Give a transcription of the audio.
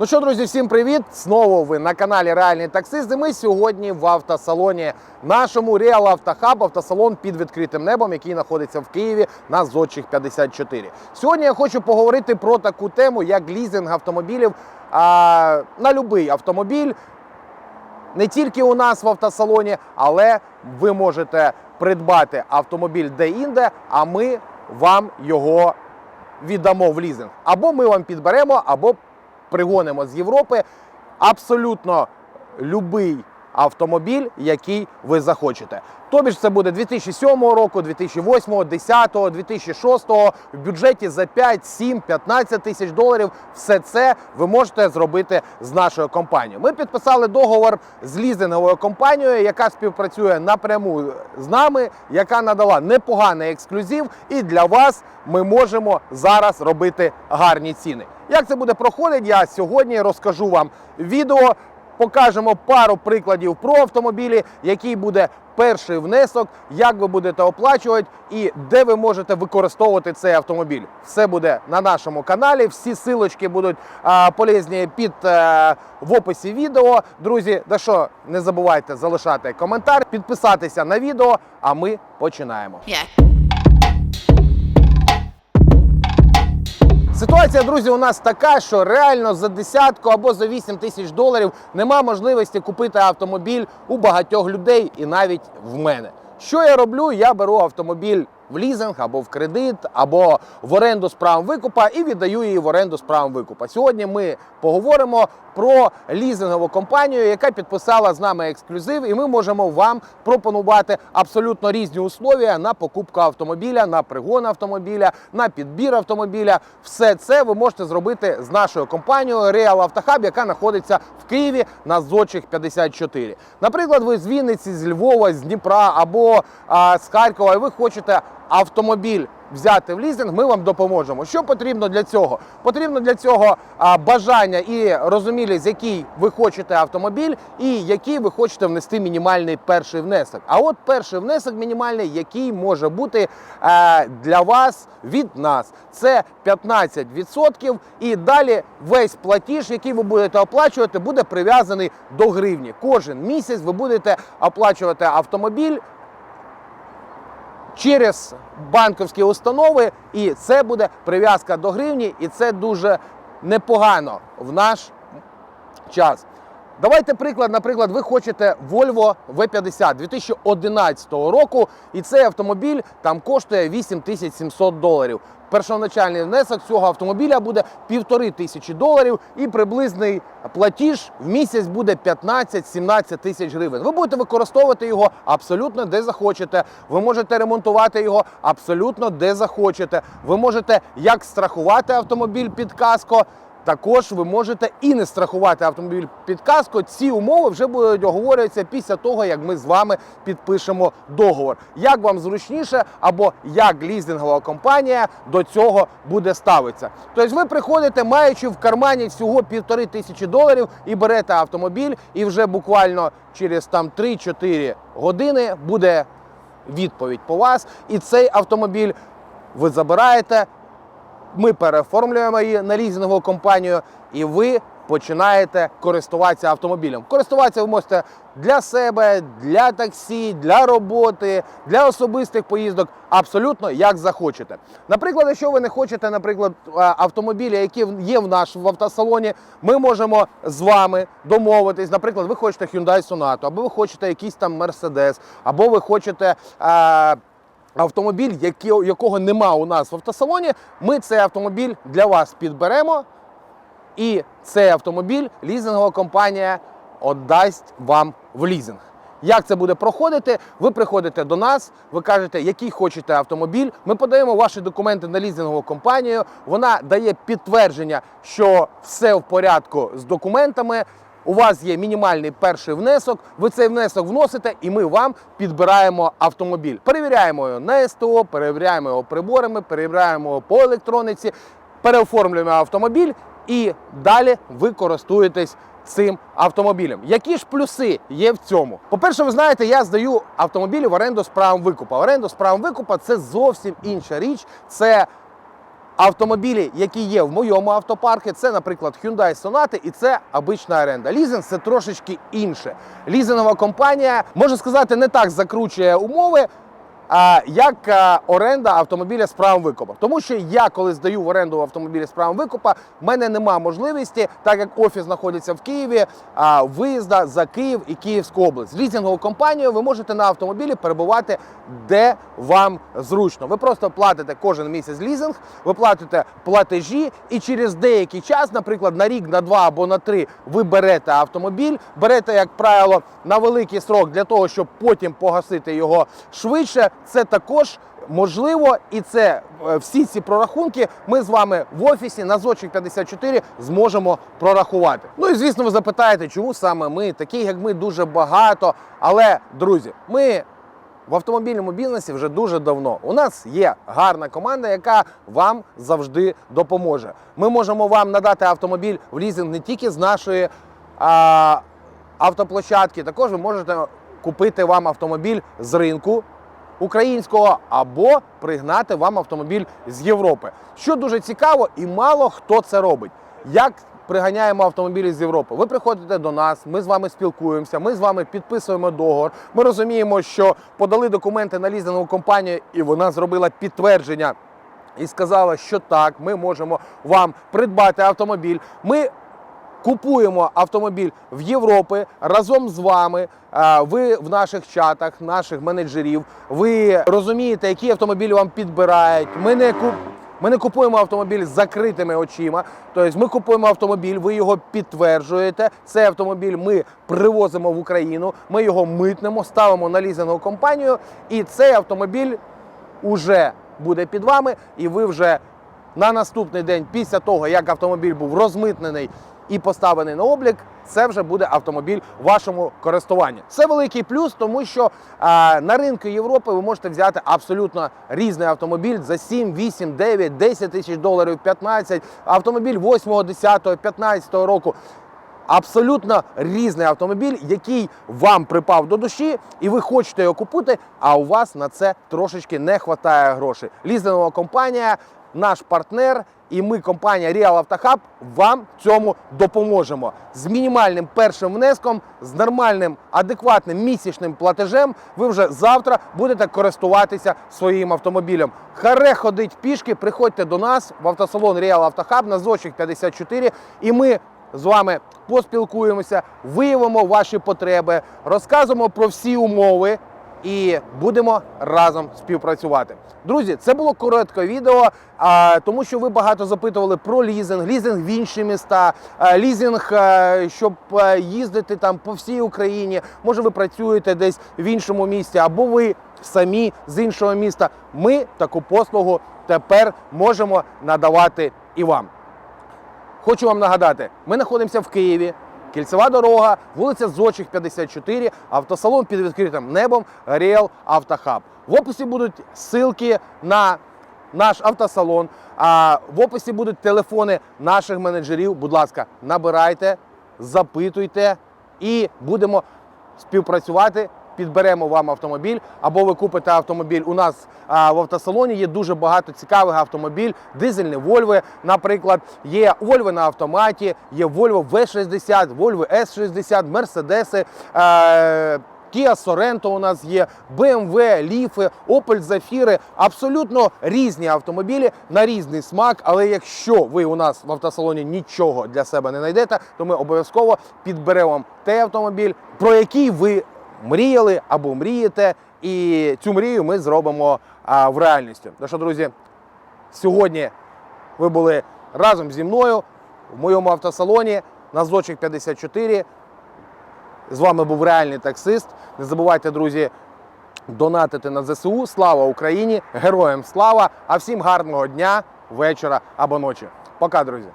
Ну що, друзі, всім привіт! Знову ви на каналі Реальний таксист. І ми сьогодні в автосалоні нашому Real Автохаб, автосалон під відкритим небом, який знаходиться в Києві на Зодчих 54. Сьогодні я хочу поговорити про таку тему, як лізинг автомобілів а, на будь-який автомобіль. Не тільки у нас в автосалоні, але ви можете придбати автомобіль де-інде, а ми вам його віддамо в лізинг. Або ми вам підберемо, або пригонимо з Європи. Абсолютно любий автомобіль, який ви захочете. Тобі ж це буде 2007 року, 2008, 2010, 2006 в бюджеті за 5, 7, 15 тисяч доларів. Все це ви можете зробити з нашою компанією. Ми підписали договор з лізинговою компанією, яка співпрацює напряму з нами, яка надала непоганий ексклюзив. І для вас ми можемо зараз робити гарні ціни. Як це буде проходити, я сьогодні розкажу вам відео. Покажемо пару прикладів про автомобілі, який буде перший внесок, як ви будете оплачувати і де ви можете використовувати цей автомобіль. Все буде на нашому каналі. Всі силочки будуть а, полезні під е, в описі відео. Друзі, да що не забувайте залишати коментар, підписатися на відео. А ми починаємо. Yeah. Ситуація, друзі, у нас така, що реально за десятку або за 8 тисяч доларів нема можливості купити автомобіль у багатьох людей і навіть в мене. Що я роблю? Я беру автомобіль в лізинг або в кредит, або в оренду з правом викупа і віддаю її в оренду з правом викупа. Сьогодні ми поговоримо про лізингову компанію, яка підписала з нами ексклюзив, і ми можемо вам пропонувати абсолютно різні условия на покупку автомобіля, на пригон автомобіля, на підбір автомобіля. Все це ви можете зробити з нашою компанією Real Автохаб, яка знаходиться в Києві на Зодчих 54. Наприклад, ви з Вінниці, з Львова, з Дніпра або а, з Харкова, і ви хочете автомобіль взяти в лізинг, ми вам допоможемо. Що потрібно для цього? Потрібно для цього а, бажання і розумілість, який ви хочете автомобіль, і який ви хочете внести мінімальний перший внесок. А от перший внесок мінімальний, який може бути е, для вас від нас, це 15%. І далі весь платіж, який ви будете оплачувати, буде прив'язаний до гривні. Кожен місяць ви будете оплачувати автомобіль через банківські установи, і це буде прив'язка до гривні, і це дуже непогано в наш час. Давайте приклад. Наприклад, ви хочете Volvo V50 2011 року, і цей автомобіль там коштує 8700 доларів. Першоначальний внесок цього автомобіля буде півтори тисячі доларів, і приблизний платіж в місяць буде 15-17 тисяч гривень. Ви будете використовувати його абсолютно де захочете. Ви можете ремонтувати його абсолютно де захочете. Ви можете як страхувати автомобіль під каско. Також ви можете і не страхувати автомобіль під каско. Ці умови вже будуть оговорюватися після того, як ми з вами підпишемо договор. Як вам зручніше, або як лізингова компанія до цього буде ставитися. Тобто ви приходите, маючи в кармані всього півтори тисячі доларів, і берете автомобіль, і вже буквально через там 3-4 години буде відповідь по вас. І цей автомобіль ви забираєте ми переоформлюємо її на лізингову компанію, і ви починаєте користуватися автомобілем. Користуватися ви можете для себе, для таксі, для роботи, для особистих поїздок, абсолютно як захочете. Наприклад, якщо ви не хочете, наприклад, автомобілі, які є в наш в автосалоні, ми можемо з вами домовитись. Наприклад, ви хочете Hyundai Sonata, або ви хочете якийсь там Mercedes, або ви хочете. А, автомобіль, якого нема у нас в автосалоні, ми цей автомобіль для вас підберемо, і цей автомобіль лізингова компанія віддасть вам в лізинг. Як це буде проходити? Ви приходите до нас, ви кажете, який хочете автомобіль. Ми подаємо ваші документи на лізингову компанію. Вона дає підтвердження, що все в порядку з документами. У вас є мінімальний перший внесок. Ви цей внесок вносите, і ми вам підбираємо автомобіль. Перевіряємо його на СТО, перевіряємо його приборами, перевіряємо його по електрониці, переоформлюємо автомобіль і далі ви користуєтесь цим автомобілем. Які ж плюси є в цьому? По-перше, ви знаєте, я здаю автомобілі в оренду з правом викупа. Оренду з правом викупа це зовсім інша річ. Це автомобілі, які є в моєму автопарку, це, наприклад, Hyundai Sonata і це обична оренда. Лізинг це трошечки інше. Лізингова компанія, можна сказати, не так закручує умови. Як оренда автомобіля з правом викупа. Тому що я, коли здаю в оренду автомобілі з правом викупа, в мене нема можливості, так як офіс знаходиться в Києві, виїзда за Київ і Київську область. З лізинговою компанією ви можете на автомобілі перебувати де вам зручно. Ви просто платите кожен місяць лізинг, ви платите платежі, і через деякий час, наприклад, на рік, на два або на три, ви берете автомобіль, берете, як правило, на великий срок для того, щоб потім погасити його швидше. Це також можливо, і це е, всі ці прорахунки ми з вами в офісі на зочик 54 зможемо прорахувати. Ну і звісно, ви запитаєте, чому саме ми, таких як ми, дуже багато. Але друзі, ми в автомобільному бізнесі вже дуже давно. У нас є гарна команда, яка вам завжди допоможе. Ми можемо вам надати автомобіль в лізинг не тільки з нашої а, автоплощадки, також ви можете купити вам автомобіль з ринку українського або пригнати вам автомобіль з Європи. Що дуже цікаво, і мало хто це робить. Як приганяємо автомобілі з Європи? Ви приходите до нас, ми з вами спілкуємося, ми з вами підписуємо договор. Ми розуміємо, що подали документи на лізингову компанію, і вона зробила підтвердження. І сказала, що так, ми можемо вам придбати автомобіль. Ми купуємо автомобіль в Європі разом з вами. Ви в наших чатах, наших менеджерів. Ви розумієте, які автомобілі вам підбирають. Ми не куп... Ми не купуємо автомобіль з закритими очима. Тобто ми купуємо автомобіль, ви його підтверджуєте. Цей автомобіль ми привозимо в Україну, ми його митнемо, ставимо на лізингову компанію, і цей автомобіль уже буде під вами, і ви вже на наступний день, після того, як автомобіль був розмитнений і поставлений на облік, це вже буде автомобіль у вашому користуванні. Це великий плюс, тому що а, на ринку Європи ви можете взяти абсолютно різний автомобіль за 7, 8, 9, 10 тисяч доларів, 15, автомобіль 8, 10, 15 року. Абсолютно різний автомобіль, який вам припав до душі, і ви хочете його купити, а у вас на це трошечки не вистачає грошей. Лізингова компанія, наш партнер, і ми, компанія Real Hub, вам цьому допоможемо. З мінімальним першим внеском, з нормальним, адекватним місячним платежем, ви вже завтра будете користуватися своїм автомобілем. Харе ходить пішки, приходьте до нас в автосалон Real Auto Hub на Зочик 54, і ми з вами поспілкуємося, виявимо ваші потреби, розказуємо про всі умови і будемо разом співпрацювати. Друзі, це було коротке відео, тому що ви багато запитували про лізинг, лізинг в інші міста, лізинг, щоб їздити там по всій Україні. Може, ви працюєте десь в іншому місті, або ви самі з іншого міста. Ми таку послугу тепер можемо надавати і вам. Хочу вам нагадати, ми знаходимося в Києві. Кільцева дорога, вулиця Зочих, 54, автосалон під відкритим небом Ріел Автохаб. В описі будуть ссылки на наш автосалон, а в описі будуть телефони наших менеджерів. Будь ласка, набирайте, запитуйте і будемо співпрацювати. Підберемо вам автомобіль, або ви купите автомобіль у нас а, в автосалоні. Є дуже багато цікавих автомобіль, дизельні Volvo, наприклад, є Volvo на автоматі, є Volvo V60, Volvo S60, Mercedes, е, Kia Sorento у нас є, BMW, Leaf, Opel Zafira. Абсолютно різні автомобілі на різний смак. Але якщо ви у нас в автосалоні нічого для себе не знайдете, то ми обов'язково підберемо вам той автомобіль, про який ви мріяли або мрієте. І цю мрію ми зробимо а, в реальності. Ну що, друзі, сьогодні ви були разом зі мною в моєму автосалоні на Зочик 54. З вами був реальний таксист. Не забувайте, друзі, донатити на ЗСУ. Слава Україні! Героям слава! А всім гарного дня, вечора або ночі. Пока, друзі!